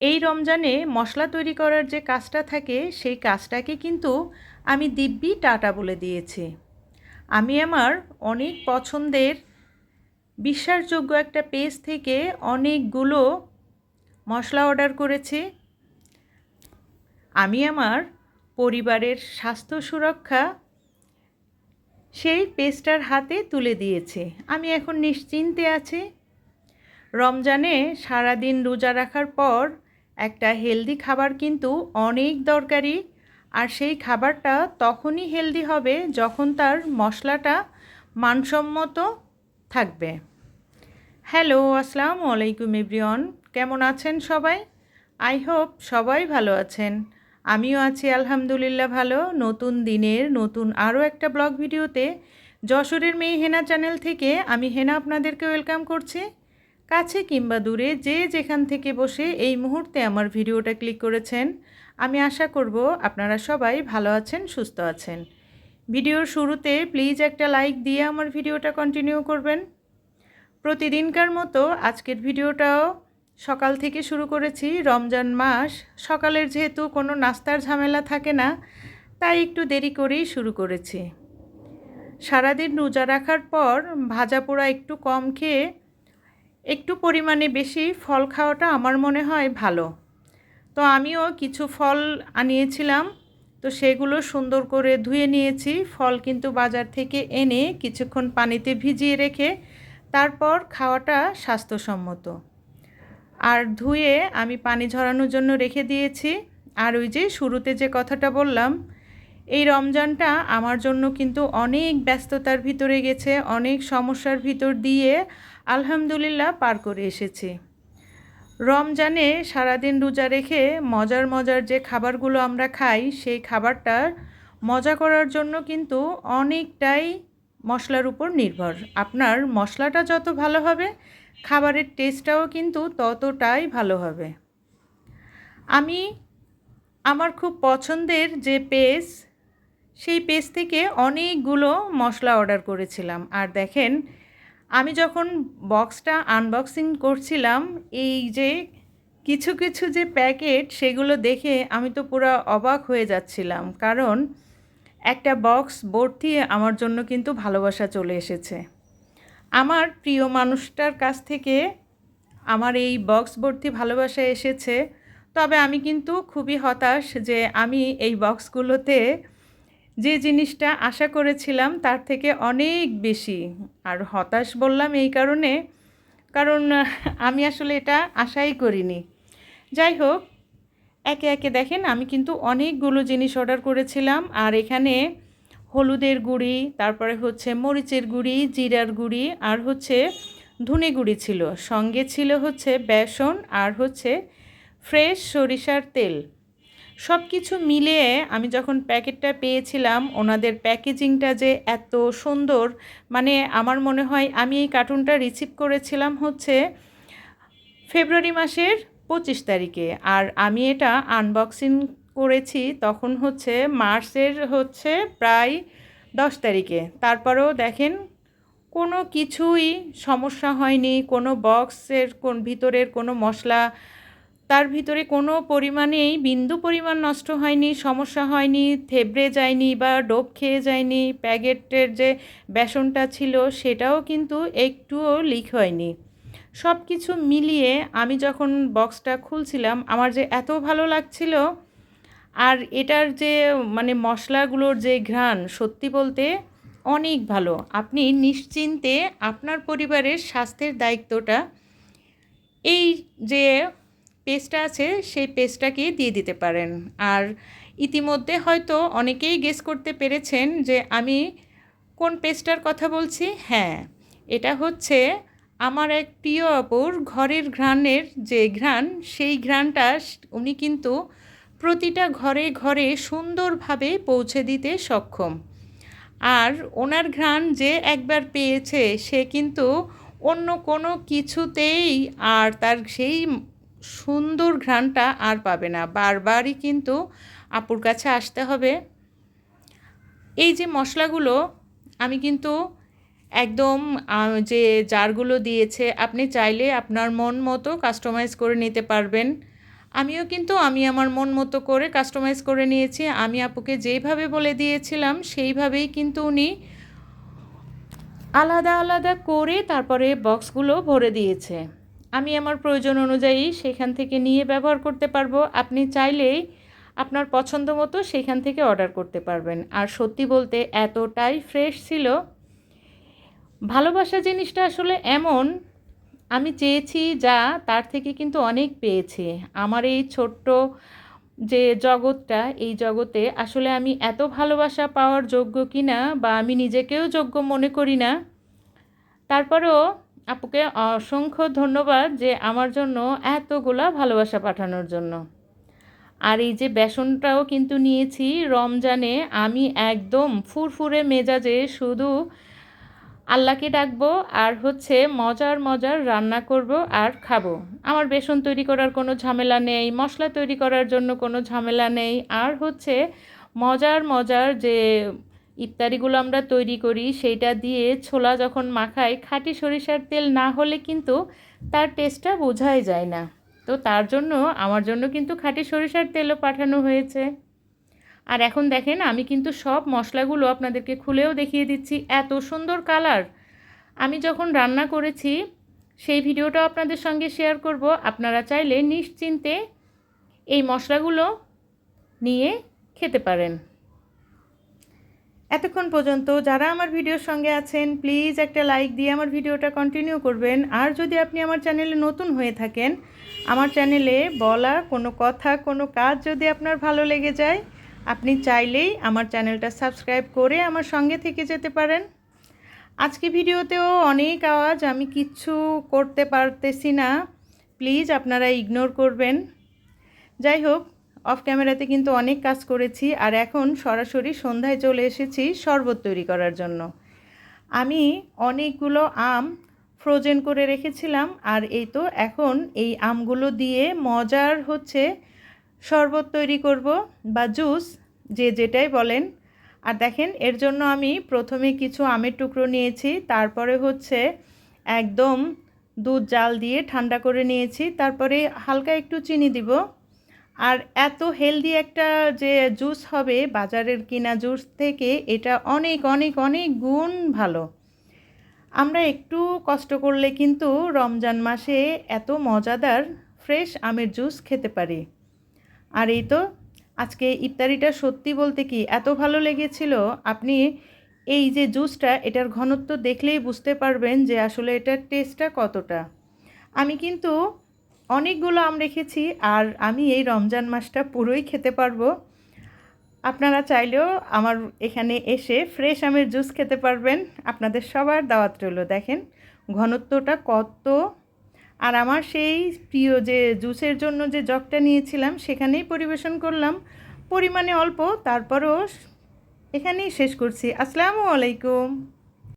এই রমজানে মশলা তৈরি করার যে কাজটা থাকে, সেই কাজটাকে কিন্তু আমি দিব্যি টাটা বলে দিয়েছি। আমি আমার অনেক পছন্দের, বিশ্বাসযোগ্য একটা পেজ থেকে অনেকগুলো মশলা অর্ডার করেছি। আমি আমার পরিবারের স্বাস্থ্য সুরক্ষা, সেই পেজটার হাতে তুলে দিয়েছি। আমি এখন নিশ্চিন্তে আছি। রমজানে সারাদিন রোজা রাখার পর একটা হেলদি খাবার কিন্তু অনেক দরকারি। আর সেই খাবারটা তখনই হেলদি হবে যখন তার মশলাটা মানসম্মত থাকবে। হ্যালো আসসালামু আলাইকুম এভরিওয়ান। কেমন আছেন সবাই? আই হোপ সবাই ভালো আছেন। আমিও আছি আলহামদুলিল্লাহ ভালো। নতুন দিনের, নতুন আরও একটা ব্লগ ভিডিওতে যশোরের মেয়ে হেনা চ্যানেল থেকে আমি হেনা আপনাদেরকে ওয়েলকাম করছি। কাছে কিংবা দূরে যে যেখান থেকে বসে এই মুহূর্তে আমার ভিডিওটা ক্লিক করেছেন, আমি আশা করব আপনারা সবাই ভালো আছেন, সুস্থ আছেন। ভিডিওর শুরুতে প্লিজ একটা লাইক দিয়ে আমার ভিডিওটা কন্টিনিউ করবেন। প্রতিদিনকার মতো আজকের ভিডিওটাও সকাল থেকে শুরু করেছি। রমজান মাস, সকালের যেহেতু কোনো নাস্তার ঝামেলা থাকে না, তাই একটু দেরি করেই শুরু করেছি। সারাদিন রোজা রাখার পর ভাজা পোড়া একটু কম খেয়ে একটু পরিমাণে বেশি ফল খাওয়াটা আমার মনে হয় ভালো। তো আমিও কিছু ফল আনিয়েছিলাম, তো সেগুলো সুন্দর করে ধুয়ে নিয়েছি, ফল কিন্তু বাজার থেকে এনে কিছুক্ষণ পানিতে ভিজিয়ে রেখে তারপর খাওয়াটা স্বাস্থ্যসম্মত। আর ধুয়ে আমি পানি ঝরানোর জন্য রেখে দিয়েছি। আর ওই যে শুরুতে যে কথাটা বললাম এই রমজানটা আমার জন্য কিন্তু অনেক ব্যস্ততার ভিতরে গেছে, অনেক সমস্যার ভিতর দিয়ে আলহামদুলিল্লাহ পার করে এসেছি। রমজানে সারাদিন রোজা রেখে মজার মজার যে খাবারগুলো আমরা খাই, সেই খাবারটা মজা করার জন্য কিন্তু অনেকটাই মশলার উপর নির্ভর। আপনার মশলাটা যত ভালো হবে, খাবারের টেস্টটাও কিন্তু ততটাই ভালো হবে। আমি, আমার খুব পছন্দের যে পেজ সেই পেজ থেকে অনেকগুলো মশলা অর্ডার করেছিলাম। আর দেখেন, আমি যখন বক্সটা আনবক্সিং করছিলাম, এই যে কিছু কিছু যে প্যাকেট, সেগুলো দেখে আমি তো পুরো অবাক হয়ে যাচ্ছিলাম। কারণ একটা বক্স ভর্তি আমার জন্য কিন্তু ভালোবাসা চলে এসেছে। আমার প্রিয় মানুষটার কাছ থেকে আমার এই বক্স ভর্তি ভালোবাসা এসেছে। তবে আমি কিন্তু খুবই হতাশ যে আমি এই বক্সগুলোতে যে জিনিসটা আশা করেছিলাম তার থেকে অনেক বেশি। আর হতাশ বললাম এই কারণে, কারণ আমি আসলে এটা আশাই করিনি। যাই হোক, একে একে দেখেন, আমি কিন্তু অনেকগুলো জিনিস অর্ডার করেছিলাম। আর এখানে হলুদের গুঁড়ি, তারপরে হচ্ছে মরিচের গুঁড়ি, জিরার গুঁড়ি, আর হচ্ছে ধনে গুঁড়ি ছিল। সঙ্গে ছিল হচ্ছে বেসন আর হচ্ছে ফ্রেশ সরিষার তেল। সব কিছু মিলিয়ে আমি যখন প্যাকেটটা পেয়েছিলাম, ওনাদের প্যাকেজিংটা যে এত সুন্দর মানে আমার মনে হয় আমি এই কার্টুনটা রিসিভ করেছিলাম হচ্ছে ফেব্রুয়ারি মাসের পঁচিশ তারিখে। আর আমি এটা আনবক্সিং করেছি তখন হচ্ছে মার্চের হচ্ছে প্রায় দশ তারিখে। তারপরেও দেখেন কোনো কিছুই সমস্যা হয়নি, কোনো বক্সের কোন ভিতরের কোনো মশলা তার ভিতরে কোনো পরিমাণেই বিন্দু পরিমাণ নষ্ট হয়নি, সমস্যা হয়নি, থেবড়ে যায়নি বা ডোব খেয়ে যায়নি প্যাকেটের যে বেসনটা ছিল সেটাও কিন্তু একটুও লিক হয়নি। সব কিছু মিলিয়ে আমি যখন বক্সটা খুলছিলাম, আমার যে এত ভালো লাগছিল আর এটার যে মানে মশলাগুলোর যে ঘ্রাণ, সত্যি বলতে অনেক ভালো। আপনি নিশ্চিন্তে আপনার পরিবারের স্বাস্থ্যের দায়িত্বটা এই যে পেস্টটা আছে, সেই পেস্টটাকে দিয়ে দিতে পারেন। আর ইতিমধ্যে হয়তো অনেকেই গেস করতে পেরেছেন যে আমি কোন পেস্টটার কথা বলছি? হ্যাঁ এটা হচ্ছে আমার এক প্রিয় অপর ঘরের ঘ্রাণের যে ঘ্রাণ, সেই ঘ্রাণটা উনি কিন্তু প্রতিটা ঘরে ঘরে সুন্দরভাবে পৌঁছে দিতে সক্ষম। আর ওনার ঘ্রাণ যে একবার পেয়েছে, সে কিন্তু অন্য কোনো কিছুতেই আর তার সেই সুন্দর ঘ্রাণটা আর পাবে না। বারবারই কিন্তু আপুর কাছে আসতে হবে। এই যে মশলাগুলো, আমি কিন্তু একদম যে জারগুলো দিয়েছে, আপনি চাইলে আপনার মন মতো কাস্টমাইজ করে নিতে পারবেন। আমিও কিন্তু, আমি আমার মন মতো করে কাস্টমাইজ করে নিয়েছি। আমি আপুকে যেইভাবে বলে দিয়েছিলাম, সেইভাবেই কিন্তু উনি আলাদা আলাদা করে তারপরে বক্সগুলো ভরে দিয়েছে। আমি আমার প্রয়োজন অনুযায়ী সেখান থেকে নিয়ে ব্যবহার করতে পারব। আপনি চাইলেই আপনার পছন্দ মতো সেখান থেকে অর্ডার করতে পারবেন। আর সত্যি বলতে এতটাই ফ্রেশ ছিল। ভালোবাসা জিনিসটা আসলে এমন, আমি চেয়েছি যা তার থেকে কিন্তু অনেক পেয়েছি। আমার এই ছোট্ট যে জগৎটা, এই জগতে আসলে আমি এত ভালোবাসা পাওয়ার যোগ্য কি না বা আমি নিজেকেও যোগ্য মনে করি না, তারপরেও আপুকে অসংখ্য ধন্যবাদ যে আমার জন্য এতগুলা ভালোবাসা পাঠানোর জন্য। আর এই যে বেসনটাও কিন্তু নিয়েছি রমজানে, আমি একদম ফুরফুরে মেজাজে শুধু আল্লাহকে ডাকবো আর হচ্ছে মজার মজার রান্না করব আর খাব। আমার বেসন তৈরি করার কোনো ঝামেলা নেই, মশলা তৈরি করার জন্য কোনো ঝামেলা নেই, আর হচ্ছে মজার মজার যে ইফতারিগুলো আমরা তৈরি করি, সেইটা দিয়ে ছোলা যখন মাখাই খাঁটি সরিষার তেল না হলে কিন্তু তার টেস্টটা বোঝাই যায় না। তো তার জন্য, আমার জন্য কিন্তু খাঁটি সরিষার তেলও পাঠানো হয়েছে। আর এখন দেখেন, আমি কিন্তু সব মশলাগুলো আপনাদেরকে খুলেও দেখিয়ে দিচ্ছি, এত সুন্দর কালার। আমি যখন রান্না করেছি, সেই ভিডিওটাও আপনাদের সঙ্গে শেয়ার করব। আপনারা চাইলে নিশ্চিন্তে এই মশলাগুলো নিয়ে খেতে পারেন। এতক্ষণ পর্যন্ত যারা আমার ভিডিওর সঙ্গে আছেন প্লিজ একটা লাইক দিয়ে আমার ভিডিওটা কন্টিনিউ করবেন। আর যদি আপনি আমার চ্যানেলে নতুন হয়ে থাকেন, আমার চ্যানেলে বলা কোনো কথা, কোনো কাজ যদি আপনার ভালো লেগে যায়, আপনি চাইলেই আমার চ্যানেলটা সাবস্ক্রাইব করে আমার সঙ্গে থেকে যেতে পারেন। আজকে ভিডিওতেও অনেক আওয়াজ, আমি কিচ্ছু করতে পারতেছি না। প্লিজ আপনারা ইগনোর করবেন। যাই হোক অফ ক্যামেরাতে কিন্তু অনেক কাজ করেছি আর এখন সরাসরি সন্ধ্যায় চলে এসেছি শরবত তৈরি করার জন্য। আমি অনেকগুলো আম ফ্রোজেন করে রেখেছিলাম আর এই তো এখন এই আমগুলো দিয়ে মজার হচ্ছে শরবত তৈরি করব বা জুস, যে যেটাই বলেন। আর দেখেন, এর জন্য আমি প্রথমে কিছু আমের টুকরো নিয়েছি, তারপরে হচ্ছে একদম দুধ জাল দিয়ে ঠান্ডা করে নিয়েছি, তারপরে হালকা একটু চিনি দিব। আর এত হেলদি একটা যে জুস হবে বাজারের কিনা জুস থেকে, এটা অনেক অনেক অনেক গুণ ভালো। আমরা একটু কষ্ট করলে কিন্তু রমজান মাসে এত মজাদার ফ্রেশ আমের জুস খেতে পারি। আর এই তো, আজকে ইফতারিটা সত্যি বলতে কি এত ভালো লেগেছিল, আপনি এই যে জুসটা এটার ঘনত্ব দেখলেই বুঝতে পারবেন যে আসলে এটার টেস্টটা কতটা। আমি কিন্তু অনেকগুলো আম রেখেছি আর আমি এই রমজান মাসটা পুরোই খেতে পারব। আপনারা চাইলেও আমার এখানে এসে ফ্রেশ আমের জুস খেতে পারবেন। আপনাদের সবার দাওয়াত রইল, দেখেন ঘনত্বটা কত। আর আমার সেই প্রিয় যে জুসের জন্য যে জগটা নিয়েছিলাম, সেখানেই পরিবেশন করলাম। পরিমাণে অল্প, তারপরও এখানেই শেষ করছি। আসসালামু আলাইকুম।